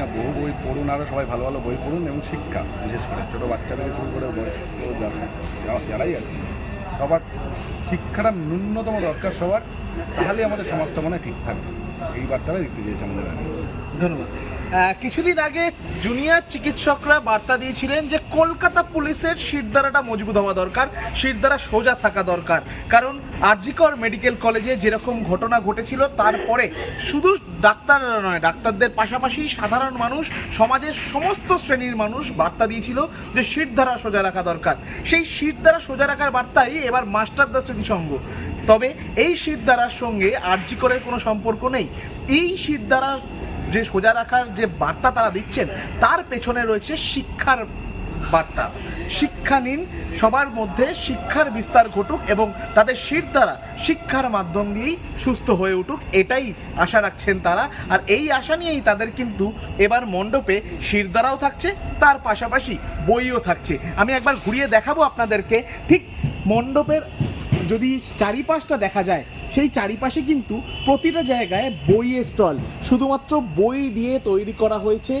না, বহু বই পড়ুন আরও সবাই ভালো ভালো বই পড়ুন এবং শিক্ষা, বিশেষ করে ছোটো বাচ্চা থেকে শুরু করে বয়স্ক যারাই আছে। সবার শিক্ষাটা ন্যূনতম দরকার সবার তাহলে আমাদের সমাজটা মনে হয় ঠিক থাকবে। এই বার্তাটা দিতে চেয়েছে আমাদের ধন্যবাদ। কিছুদিন আগে জুনিয়র চিকিৎসকরা বার্তা দিয়েছিলেন যে কলকাতা পুলিশের শিরদারাটা মজবুত হওয়া দরকার শিরদারা সোজা থাকা দরকার। কারণ আরজিকর মেডিকেল কলেজে যেরকম ঘটনা ঘটেছিল, তারপরে শুধু ডাক্তাররা নয়, ডাক্তারদের পাশাপাশি সাধারণ মানুষ, সমাজের সমস্ত শ্রেণির মানুষ বার্তা দিয়েছিল যে শিরধারা সোজা রাখা দরকার। সেই শিরধারা সোজা রাখার বার্তাই এবার মাস্টারদা স্মৃতিসংঘ তবে এই শিরদারার সঙ্গে আরজিকরের কোনো সম্পর্ক নেই। এই শিরদারা যে সোজা রাখার যে বার্তা তারা দিচ্ছেন, তার পেছনে রয়েছে শিক্ষার বার্তা। শিক্ষা নিন, সবার মধ্যে শিক্ষার বিস্তার ঘটুক এবং তাদের শির দ্বারা শিক্ষার মাধ্যম দিয়েই সুস্থ হয়ে উঠুক, এটাই আশা রাখছেন তারা। আর এই আশা নিয়েই তাদের কিন্তু এবার মণ্ডপে শির দ্বারাও থাকছে, তার পাশাপাশি বইও থাকছে। আমি একবার ঘুরিয়ে দেখাবো আপনাদেরকে, ঠিক মণ্ডপের যদি চারিপাশটা দেখা যায় সেই চারিপাশে কিন্তু প্রতিটা জায়গায় বইয়ের স্টল। শুধুমাত্র বই দিয়ে তৈরি করা হয়েছে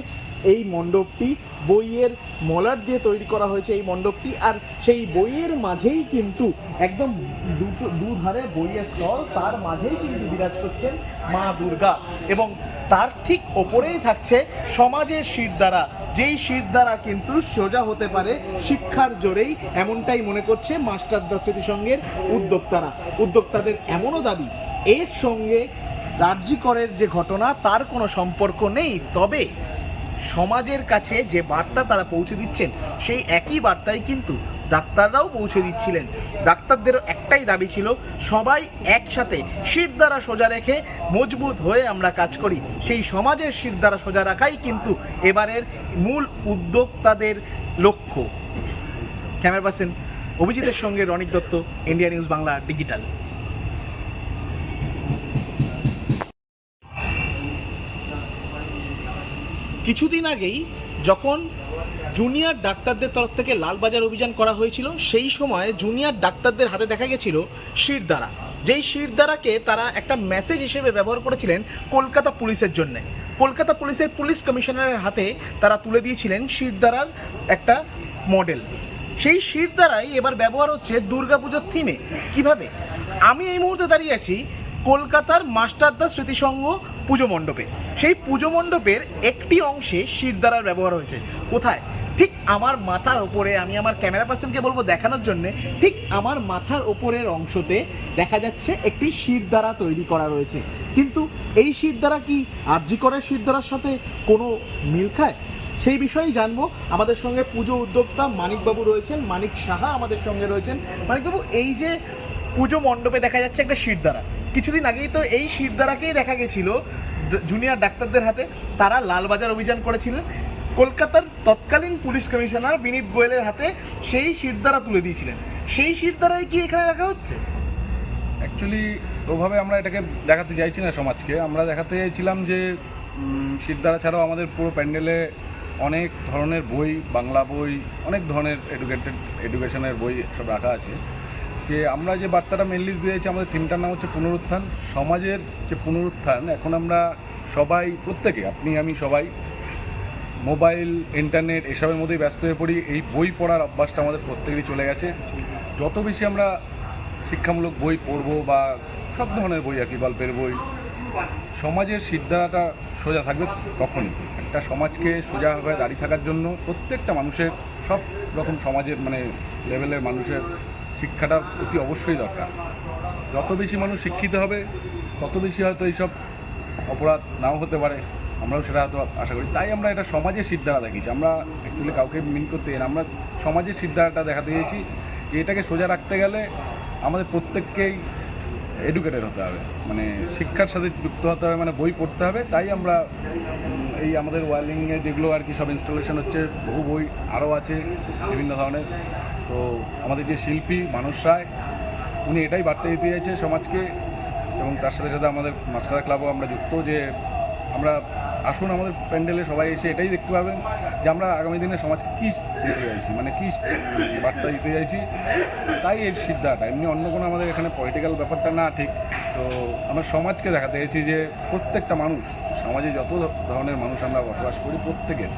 এই মণ্ডপটি, বইয়ের মলার দিয়ে তৈরি করা হয়েছে এই মণ্ডপটি, আর সেই বইয়ের মাঝেই কিন্তু একদম দুটো, দুধারে বইয়ের স্টল, তার মাঝেই কিন্তু বিরাজ করছেন মা দুর্গা। এবং তার ঠিক ওপরেই থাকছে সমাজের শির দ্বারা যেই শীত দ্বারা কিন্তু সোজা হতে পারে শিক্ষার জোরেই, এমনটাই মনে করছে মাস্টার দা স্মৃতিসংঘের উদ্যোক্তারা। উদ্যোক্তাদের এমনও দাবি, এর সঙ্গে রাজ্যিকরের যে ঘটনা, তার কোনো সম্পর্ক নেই। তবে সমাজের কাছে যে বার্তা তারা পৌঁছে দিচ্ছেন, সেই একই বার্তাই কিন্তু ডাক্তাররাও পৌঁছে দিচ্ছিলেন। ডাক্তারদেরও একটাই দাবি ছিল, সবাই একসাথে শির দ্বারা সোজা রেখে মজবুত হয়ে আমরা কাজ করি। সেই সমাজের শির দ্বারা সোজা রাখাই কিন্তু এবারের মূল উদ্যোক্তাদের লক্ষ্য। ক্যামেরা পার্সন অভিজিতের সঙ্গে Ronik Dutta, India news Bangla digital. কিছুদিন আগেই যখন জুনিয়র ডাক্তারদের তরফ থেকে লালবাজার অভিযান করা হয়েছিল, সেই সময় জুনিয়র ডাক্তারদের হাতে দেখা গেছিল শিরদারা যেই শিরদারাকে তারা একটা মেসেজ হিসেবে ব্যবহার করেছিলেন কলকাতা পুলিশের জন্য। কলকাতা পুলিশের পুলিশ কমিশনারের হাতে তারা তুলে দিয়েছিলেন শিরদারার একটা মডেল সেই শিরদারাই এবার ব্যবহার হচ্ছে দুর্গাপুজোর থিমে কীভাবে? আমি এই মুহূর্তে দাঁড়িয়ে আছি কলকাতার মাস্টারদা স্মৃতিসংঘ পুজো মণ্ডপে। সেই পুজো মণ্ডপের একটি অংশে শিরদারার ব্যবহার হয়েছে। কোথায়? ঠিক আমার মাথার ওপরে, আমি আমার ক্যামেরা পার্সনকে বলব দেখানোর জন্যে, ঠিক আমার মাথার ওপরের অংশতে দেখা যাচ্ছে একটি শিরদারা তৈরি করা রয়েছে। কিন্তু এই শিরদারা কি আরজি করার শিরদারার সাথে কোনো মিল খায়? সেই বিষয়েই জানব। আমাদের সঙ্গে পুজো উদ্যোক্তা মানিকবাবু রয়েছেন। মানিক সাহা আমাদের সঙ্গে রয়েছেন। মানিকবাবু, এই যে পুজো মণ্ডপে দেখা যাচ্ছে একটা শিরদারা কিছুদিন আগেই তো এই শিরদারাকেই দেখা গেছিল জুনিয়র ডাক্তারদের হাতে। তারা লালবাজার অভিযান করেছিলেন। কলকাতার তৎকালীন পুলিশ কমিশনার বিনীত গোয়েলের হাতে সেই শিরদারা তুলে দিয়েছিলেন। সেই শিরদারাই কি এখানে রাখা হচ্ছে? অ্যাকচুয়ালি ওভাবে আমরা এটাকে দেখাতে চাইছি না সমাজকে। আমরা দেখাতে চাইছিলাম যে শিরদারা ছাড়াও আমাদের পুরো প্যান্ডেলে অনেক ধরনের বই, বাংলা বই, অনেক ধরনের এডুকেটেড এডুকেশনের বই সব রাখা আছে। যে আমরা যে বার্তাটা মেনলি দিয়েছি, আমাদের থিমটার নাম হচ্ছে পুনরুত্থান। সমাজের যে পুনরুত্থান, এখন আমরা সবাই, প্রত্যেকে, আপনি, আমি সবাই, মোবাইল ইন্টারনেট এসবের মধ্যেই ব্যস্ত হয়ে পড়ি। এই বই পড়ার অভ্যাসটা আমাদের প্রত্যেকেরই চলে গেছে। যত বেশি আমরা শিক্ষামূলক বই পড়ব বা সব ধরনের বই আর কি, গল্পের বই, সমাজের সিদ্ধাটা সোজা থাকবে তখনই। একটা সমাজকে সোজা সোজাভাবে দাঁড়িয়ে থাকার জন্য প্রত্যেকটা মানুষের, সব রকম সমাজের মানে লেভেলের মানুষের শিক্ষাটা অতি অবশ্যই দরকার। যত বেশি মানুষ শিক্ষিত হবে, তত বেশি হয়তো এইসব অপরাধ নাও হতে পারে। আমরাও সেটা হয়তো আশা করি। তাই আমরা এটা সমাজের সিদ্ধারা দেখিয়েছি। আমরা অ্যাকচুয়ালি কাউকে মিন করতে। আমরা সমাজের সিদ্ধারাটা দেখাতে চেয়েছি যে এটাকে সোজা রাখতে গেলে আমাদের প্রত্যেককেই এডুকেটেড হতে হবে। মানে শিক্ষার সাথে যুক্ত হতে হবে মানে বই পড়তে হবে। তাই আমরা এই আমাদের ওয়ার্লিংয়ে যেগুলো আর কি সব ইনস্টলেশন হচ্ছে, বহু বই আরও আছে, বিভিন্ন ধরনের। তো আমাদের যে শিল্পী মানুষ রায়, উনি এটাই বার্তা দিতে চাইছে সমাজকে এবং তার সাথে সাথে আমাদের মাস্টার ক্লাবও আমরা যুক্ত যে আমরা আসুন আমাদের প্যান্ডেলে সবাই এসে এটাই দেখতে পাবেন যে আমরা আগামী দিনে সমাজকে কী দিতে চাইছি মানে কী বার্তা দিতে চাইছি। তাই এর সিদ্ধাটা এমনি অন্য কোনো আমাদের এখানে পলিটিক্যাল ব্যাপারটা না ঠিক। তো আমরা সমাজকে দেখাতে চাইছি যে প্রত্যেকটা মানুষ সমাজে যত ধরনের মানুষ আমরা বসবাস করি প্রত্যেকের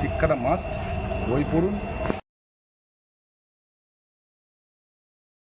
শিক্ষাটা মাস্ট বই পড়ুন